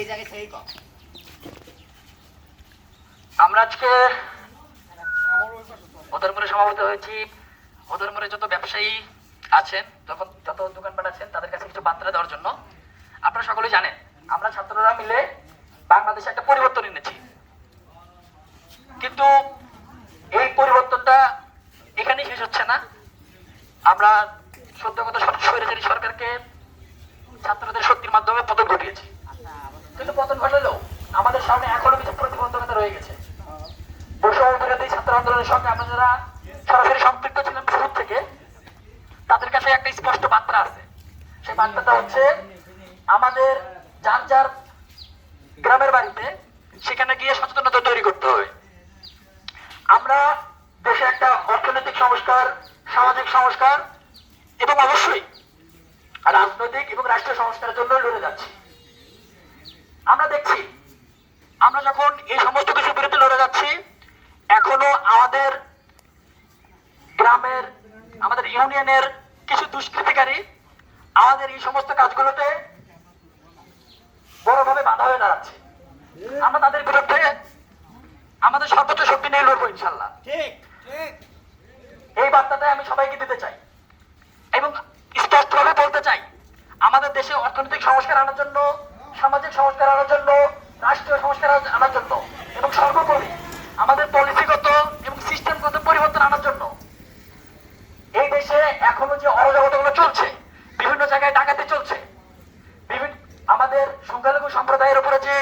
এই জায়গায় থেকেই কম আমরা আজকে ওদরমোড়ে সমাবেত হয়েছি। ওদরমোড়ে যত ব্যবসায়ী আছেন, যখন যত দোকানপাট আছেন, তাদের কাছে কিছু বার্তা দেওয়ার জন্য আপনারা সকলেই জানেন, আমরা ছাত্ররা মিলে বাংলাদেশে একটা পরিবর্তন এনেছি। কিন্তু এই পরিবর্তনটা এখানেই শেষ হচ্ছে না। আমরা সদ্য কথা সরকারকে ছাত্রদের শক্তির মাধ্যমে পতন ঘটিয়েছি। কিন্তু পতন ঘটালেও আমাদের সামনে এখনও কিছু প্রতিবন্ধকতা রয়ে গেছে। ছাত্র আন্দোলনের সঙ্গে সরাসরি সম্পৃক্ত থেকে। তাদের কাছে একটা স্পষ্ট বার্তা আছে। সেই বার্তাটা হচ্ছে, আমাদের যার যার গ্রামের বাড়িতে সেখানে গিয়ে সচেতনতা তৈরি করতে হবে। আমরা দেশে একটা অর্থনৈতিক সংস্কার, সামাজিক সংস্কার এবং অবশ্যই রাজনৈতিক এবং রাষ্ট্রীয় সংস্কারের জন্য লড়ে যাচ্ছি। আমরা দেখছি আমরা যখন এই সমস্ত কিছুর বিরুদ্ধে লড়ে যাচ্ছি এখনও আমাদের গ্রামের আমাদের ইউনিয়নের কিছু দুষ্কৃতিকারী আমাদের এই সমস্ত কাজগুলোতে বড়ভাবে বাধা হয়ে দাঁড়াচ্ছে। আমরা তাদের বিরুদ্ধে আমাদের সর্বোচ্চ শক্তি নিয়ে লড়বো ইনশাল্লাহ। এই বার্তাটাই আমি সবাইকে দিতে চাই এবং স্পষ্টভাবে বলতে চাই আমাদের দেশে অর্থনৈতিক সংস্কার আনার জন্য সামাজিক সংস্কার আনার জন্য, রাষ্ট্রীয় সংস্কার আনার জন্য এবং সর্বোপরি আমাদের পলিসিগত এবং সিস্টেমগত পরিবর্তন আনার জন্য। এই দেশে এখনও যে অরাজকতাগুলো চলছে, বিভিন্ন জায়গায় ডাকাতি চলছে বিভিন্ন আমাদের সংখ্যালঘু সম্প্রদায়ের উপরে যে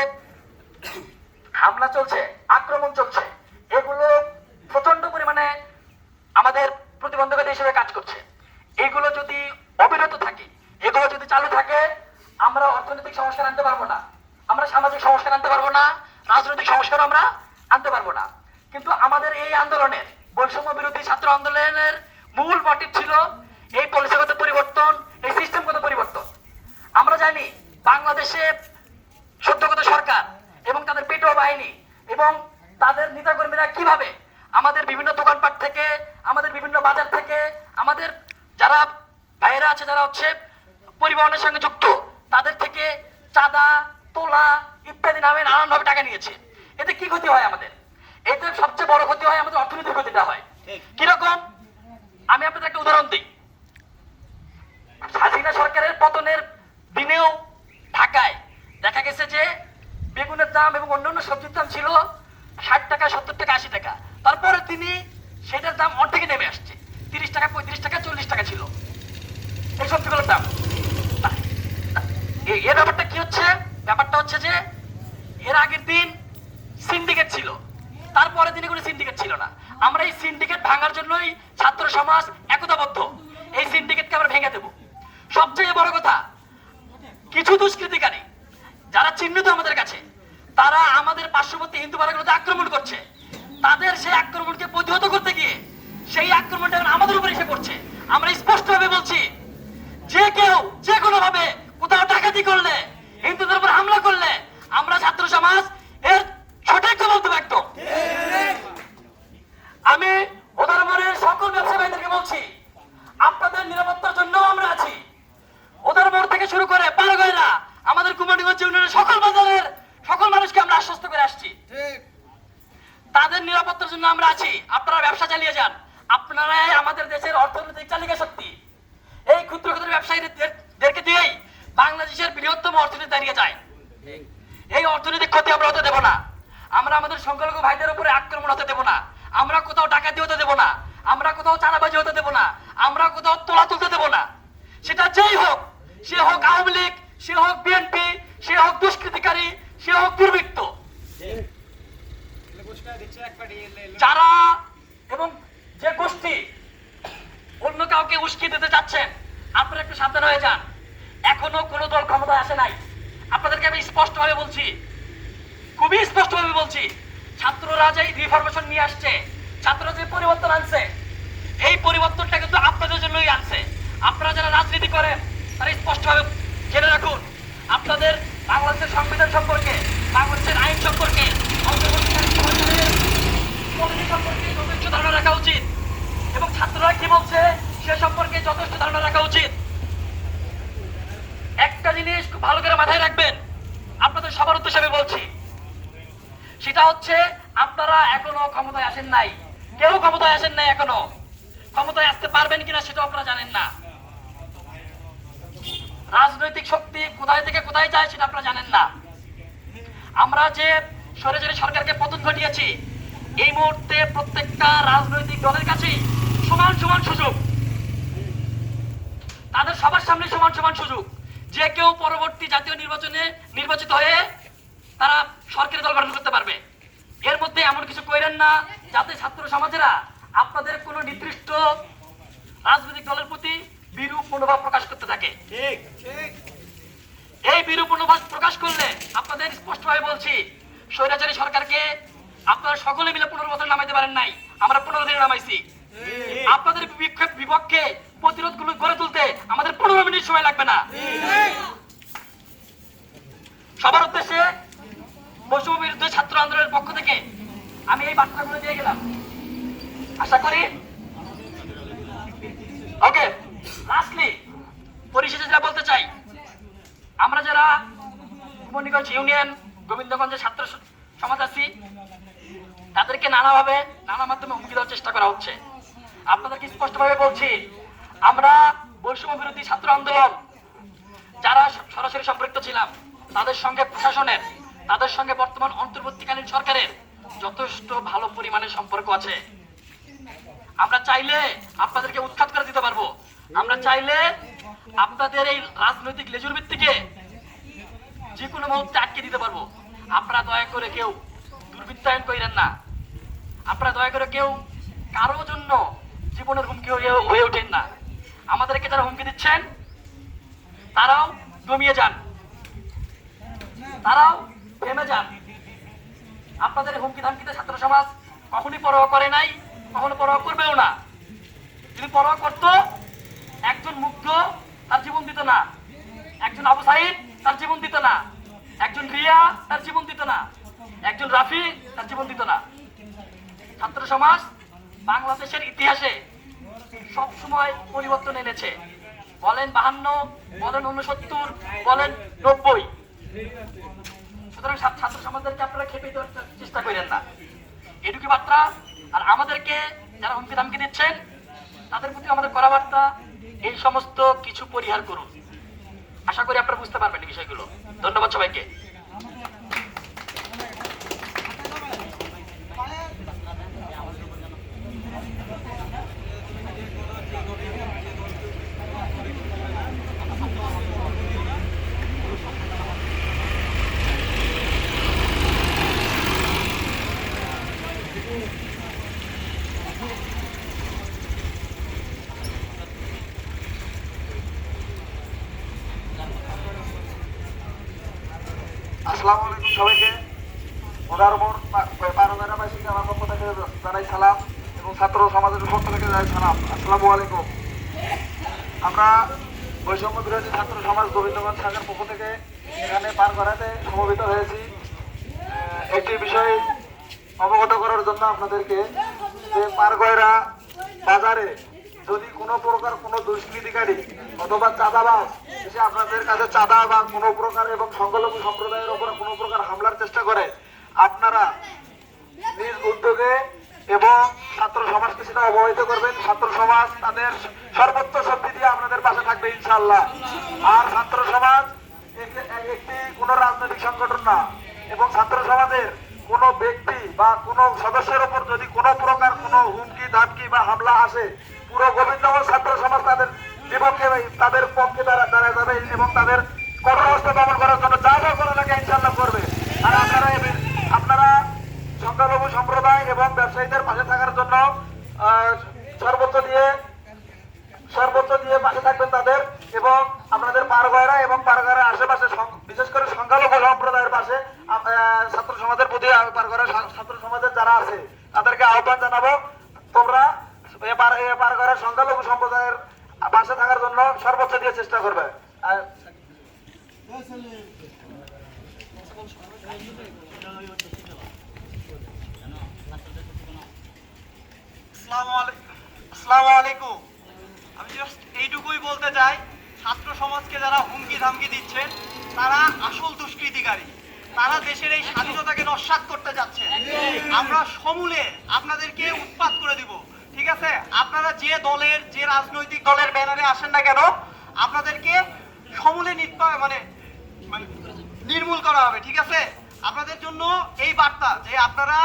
হামলা চলছে আক্রমণ চলছে এগুলো প্রচণ্ড পরিমাণে আমাদের প্রতিবন্ধকতা হিসেবে কাজ করছে এইগুলো যদি অবিরত থাকে এগুলো যদি চালু থাকে আমরা অর্থনৈতিক সংস্কার আনতে পারব না আমরা সামাজিক সংস্কার আনতে পারব না রাজনৈতিক সংস্কার আমরা আনতে পারব না। কিন্তু আমাদের এই আন্দোলনের, বৈষম্য বিরোধী ছাত্র আন্দোলনের মূল মোটিভ ছিল এই পলিসিগত পরিবর্তন, এই সিস্টেমগত পরিবর্তন। আমরা জানি বাংলাদেশে সত্যগত সরকার এবং তাদের পেটোয়া বাহিনী এবং তাদের নেতাকর্মীরা কীভাবে আমাদের বিভিন্ন দোকানপাট থেকে, আমাদের বিভিন্ন বাজার থেকে, আমাদের যারা ভাইয়েরা আছে, যারা হচ্ছে পরিবহনের সঙ্গে যুক্ত, তাদের থেকে চাঁদা, তোলা ইত্যাদি নামে নানানভাবে টাকা নিয়েছে। এতে কি ক্ষতি হয় আমাদের? এতে সবচেয়ে বড় ক্ষতি হয় আমাদের অর্থনৈতিক ক্ষতিটা হয়। কীরকম? আমি আপনাদের একটা উদাহরণ দিই। হাসিনা সরকারের পতনের দিনেও ঢাকায় দেখা গেছে যে বেগুনের দাম এবং অন্যান্য সবজির দাম ছিল ষাট টাকা সত্তর টাকা আশি টাকা। তারপরে তিনি সেটার দাম অর্ধেকে নেমে আসছে। তিরিশ টাকা পঁয়ত্রিশ টাকা চল্লিশ টাকা ছিল। এই সবজিগুলোর দাম। এ- ব্যাপারটা কি হচ্ছে? ব্যাপারটা হচ্ছে যে এর আগের দিন সিন্ডিকেট ছিল। তারপরের দিনে কোনো সিন্ডিকেট ছিল না। আমরা এই সিন্ডিকেট ভাঙার জন্যই ছাত্র সমাজ একতাবদ্ধ। এই সিন্ডিকেটকে আমরা ভেঙে দেব। সবচেয়ে বড় কথা, কিছু দুষ্কৃতিকারী, যারা চিহ্নিত আমাদের কাছে, তারা আমাদের পার্শ্ববর্তী হিন্দু পাড়াগুলোতে আক্রমণ করছে তাদের সেই আক্রমণকে প্রতিহত করতে গিয়ে সেই আক্রমণটা এখন আমাদের উপরে এসে পড়ছে আমরা স্পষ্টভাবে বলছি যে কেউ যে কোনো ভাবে কোথাও ডাকাতি করলে হিন্দুদের উপর হামলা করলে আমরা এর সঠিক জবাব দেবো একদম। আমি উদারমনের সকল ব্যবসায়ীদেরকে বলছি আপনাদের নিরাপত্তার জন্য আমরা আছি। উদারমোড় থেকে শুরু করে পারগয়রা আমাদের কুমারগঞ্জ ইউনিয়নের সকল বাজারের সকল মানুষকে আমরা আশ্বস্ত করে আসছি। তাদের নিরাপত্তার জন্য আমরা আছি। আপনারা ব্যবসা চালিয়ে যান। আপনারাই আমাদের দেশের অর্থনৈতিক চালিকা শক্তি। এই ক্ষুদ্র ক্ষুদ্র ব্যবসায়ীদেরকে দিয়েই বাংলাদেশের বৃহত্তম অর্থনীতি দাঁড়িয়ে যায়। এই অর্থনৈতিক ক্ষতি আমরা হতে দেব না। আমরা আমাদের সংখ্যালঘু ভাইদের উপরে আক্রমণ হতে দেব না। আমরা কোথাও ডাকাতি হতে দেব না। আমরা কোথাও চাঁদাবাজি হতে দেব না। আমরা কোথাও তোলা তুলতে দেব না। সেটা যেই হোক, সে হোক আওয়ামী লীগ, সে হোক বিএনপি, সে হোক দুষ্কৃতিকারী, সে হোক দুর্বৃত্ত। যারা এবং যে গোষ্ঠী অন্য কাউকে উস্কি দিতে চাচ্ছেন, আপনারা একটু সাবধান হয়ে যান। এখনও কোনো দল ক্ষমতায় আসে নাই। আপনাদেরকে আমি স্পষ্টভাবে বলছি। খুবই স্পষ্টভাবে বলছি। ছাত্ররা যে রিফরমেশন নিয়ে আসছে। ছাত্ররা যে পরিবর্তন আনছে এই পরিবর্তনটা কিন্তু আপনাদের জন্যই আনছে। আপনারা যারা রাজনীতি করেন, তারা স্পষ্টভাবে জেনে রাখুন, আপনাদের বাংলাদেশের সংবিধান সম্পর্কে, বাংলাদেশের আইন সম্পর্কে সম্পর্কে যথেষ্ট ধারণা রাখা উচিত। এবং ছাত্ররা কি বলছে, সে সম্পর্কে যথেষ্ট ধারণা রাখা উচিত। একটা জিনিস খুব ভালো করে মাথায় রাখবেন। আপনাদের সবার উদ্দেশ্যে আমি বলছি, সেটা হচ্ছে আপনারা এখনও ক্ষমতায় আসেন নাই। কেউ ক্ষমতায় আসেন নাই এখনও। ক্ষমতায় আসতে পারবেন কিনা সেটা আপনারা জানেন না। রাজনৈতিক শক্তি কোথায় থেকে কোথায় যায় সেটা আপনারা জানেন না। আমরা যে সরে সরকারকে পতন ঘটিয়েছি, এই মুহূর্তে প্রত্যেকটা রাজনৈতিক দলের কাছেই সমান সমান সুযোগ। তাদের সবার সামনে সমান সমান সুযোগ। যে কেউ পরবর্তী জাতীয় নির্বাচনে নির্বাচিত হয়ে তারা সরকারি দল গঠন করতে পারবে। এর মধ্যে এমন কিছু করেন না যাতে ছাত্র সমাজেরা আপনাদের কোনো নির্দিষ্ট রাজনৈতিক দলের প্রতি বিরূপ মনোভাব প্রকাশ করতে থাকে। এই বিরূপ মনোভাব প্রকাশ করলে আপনাদের স্পষ্টভাবে বলছি স্বৈরাচারী সরকারকে আপনারা সকলে মিলে পনেরো বছর নামাইতে পারেন নাই। আমরা পনেরো দিনে নামাইছি। আপনাদের বিক্ষোভ বিপক্ষে প্রতিরোধগুলো গড়ে তুলতে আমাদের পনেরো মিনিট সময় লাগবে না। সবার উদ্দেশ্যে বৈষম্য বিরুদ্ধে ছাত্র আন্দোলনের পক্ষ থেকে আমি এই বার্তাগুলো দিয়ে গেলাম। আশা করি ওকে লাস্টলি পরিশেষে যা বলতে চাই, আমরা যারা কুমনিগঞ্জ ইউনিয়ন, গোবিন্দগঞ্জের ছাত্র সমাজ আছি, তাদেরকে নানাভাবে, নানা মাধ্যমে হুমকি দেওয়ার চেষ্টা করা হচ্ছে। আপনাদেরকে স্পষ্টভাবে বলছি আমরা বৈষম্য বিরোধী ছাত্র আন্দোলন, যারা সরাসরি সম্পৃক্ত ছিলাম, তাদের সঙ্গে প্রশাসনের, তাদের সঙ্গে বর্তমান অন্তর্বর্তীকালীন সরকারের যথেষ্ট ভালো পরিমাণের সম্পর্ক আছে। আমরা চাইলে আপনাদেরকে উৎখাত করে দিতে পারব। আমরা চাইলে আপনাদের এই রাজনৈতিক লেজুর ভিত্তিকে যে কোনো মুহূর্তে আটকে দিতে পারব। আপনারা দয়া করে কেউ দুর্বৃত্তায়ন করেন না। আপনারা দয়া করে কেউ কারও জন্য জীবনের হুমকি হয়ে হয়ে ওঠেন না। আমাদেরকে যারা হুমকি দিচ্ছেন, তারাও দমিয়ে যান। তারাও থেমে যান। আপনাদের হুমকি ধামকিতে ছাত্র সমাজ কখনই পরোয়া করে নাই, কখনো পরোয়া করবেও না। যদি পরোয়া করত, একজন মুগ্ধ তার জীবন দিত না। একজন আবু তার জীবন দিত না। একজন রিয়া তার জীবন দিত না। একজন রাফি তার জীবন দিত না। ছাত্র সমাজ বাংলাদেশের ইতিহাসে সব সময় পরিবর্তন এনেছে। বলেন বাহান্ন, বলেন উনসত্তর বলেন নব্বই। সুতরাং ছাত্র সমাজদেরকে আপনারা খেপে দেওয়ার চেষ্টা করেন না। এটুকু বার্তা, আর আমাদেরকে যারা হুমকি ধামকি দিচ্ছেন, তাদের প্রতি আমাদের করা বার্তা, এই সমস্ত কিছু পরিহার করুন। আশা করি আপনারা বুঝতে পারবেন বিষয়গুলো। ধন্যবাদ সবাইকে। আসসালামু আলাইকুম সবাইকে। ওদার মোড় পারদারাবাসীকে আমার পক্ষ থেকে জানাই সালাম এবং ছাত্র সমাজের পক্ষ থেকে জানাই সালাম। আসসালামু আলাইকুম। আমরা বৈষম্য বিরোধী ছাত্র সমাজ গোবিন্দগঞ্জ শাখার পক্ষ থেকে এখানে পার করাতে সমবেত হয়েছি। একটি বিষয় অবগত করার জন্য আপনাদেরকে যে পারগয়রা বাজারে যদি কোনো প্রকার কোনো দুষ্কৃতিকারী অথবা চাঁদাবাজ এসে আপনাদের কাছে চাঁদা বা কোনো প্রকার এবং সংখ্যালঘু সম্প্রদায়ের উপর কোনো প্রকার হামলার চেষ্টা করে, আপনারা নিজ উদ্যোগে এবং ছাত্র সমাজকে সেটা অবহিত করবেন। ছাত্র সমাজ তাদের সর্বোচ্চ শক্তি দিয়ে আপনাদের পাশে থাকবে ইনশাল্লাহ আর ছাত্র সমাজ একটি কোনো রাজনৈতিক সংগঠন না। এবং ছাত্র সমাজের কোনো ব্যক্তি বা কোনো সদস্যের উপর যদি কোনো প্রকার কোনো হুমকি, ধামকি বা হামলা আসে, পুরো গোবিন্দগঞ্জ ছাত্র সমাজ তাদের বিপক্ষে তাদের পক্ষে দাঁড়া দাঁড়া যাবে এবং তাদের কঠোর দমন করার জন্য যা যা করা লাগে ইনশাল্লাহ করবে। আর আপনারা আপনারা সংখ্যালঘু সম্প্রদায় এবং ব্যবসায়ীদের পাশে থাকার জন্য সর্বোচ্চ দিয়ে সর্বোচ্চ দিয়ে পাশে থাকবেন তাদের এবং আপনাদের পারগয়রা এবং পারগয়রা আশেপাশে বিশেষ করে সংখ্যালঘু সম্প্রদায়ের পাশে ছাত্র সমাজের প্রতি পারগয়রা ছাত্র সমাজের যারা আছে, তাদেরকে আহ্বান জানাব, তোমরা এ পার- এ সংখ্যালঘু সম্প্রদায়ের পাশে থাকার জন্য সর্বোচ্চ দিয়ে চেষ্টা করবে। আমি জাস্ট এইটুকুই বলতে চাই ছাত্র সমাজকে যারা হুমকি ধামকি দিচ্ছেন তারা আসল দুষ্কৃতিকারী। তারা দেশের এই স্বাধীনতাকে নস্বাত করতে যাচ্ছে। আমরা সমূলে আপনাদেরকে উৎপাত করে দিব, ঠিক আছে? আপনারা যে দলের, যে রাজনৈতিক দলের ব্যানারে আসেন না কেন, আপনাদেরকে সমূলে মানে মানে নির্মূল করা হবে, ঠিক আছে? আপনাদের জন্য এই বার্তা যে আপনারা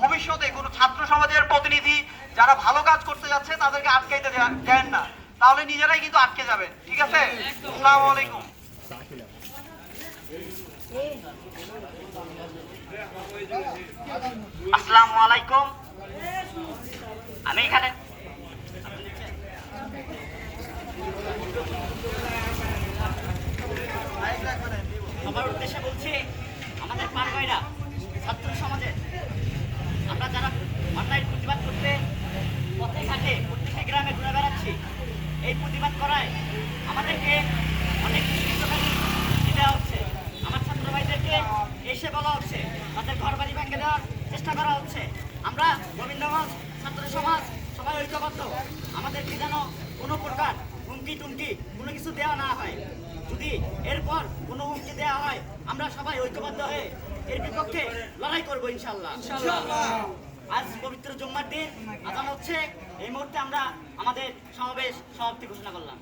ভবিষ্যতে কোনো ছাত্র সমাজের প্রতিনিধি যারা ভালো কাজ করতে যাচ্ছে, তাদেরকে আটকাইতে দেন না। তাহলে নিজেরাই কিন্তু আটকে যাবেন, ঠিক আছে? আসসালামু আলাইকুম। আলাইকুম। আমি এখানে আমার উদ্দেশ্যে বলছি, আমাদের পান ভাইরা, ছাত্র সমাজের, আমরা যারা অন্যায় প্রতিবাদ করতে পথে ঘাটে প্রত্যেকটি গ্রামে ঘুরে এই প্রতিবাদ করায় আমাদেরকে অনেক দিতে হচ্ছে। আমার ছাত্র ভাইদেরকে এসে বলা হচ্ছে তাদের ঘর বাড়ি ভেঙে দেওয়ার চেষ্টা করা হচ্ছে। আমরা গোবিন্দগঞ্জ ছাত্র সমাজ সবাই ঐক্যবদ্ধ। আমাদেরকে যেন কোনো প্রকার হুমকি টুমকি কোনো কিছু দেওয়া না হয়। যদি এরপর কোনো হুমকি দেওয়া হয় আমরা সবাই ঐক্যবদ্ধ হয়ে এর বিপক্ষে লড়াই করব ইনশাল্লাহ। আজ পবিত্র জুম্মার দিন। আজান হচ্ছে এই মুহূর্তে আমরা আমাদের সমাবেশ সমাপ্তি ঘোষণা করলাম।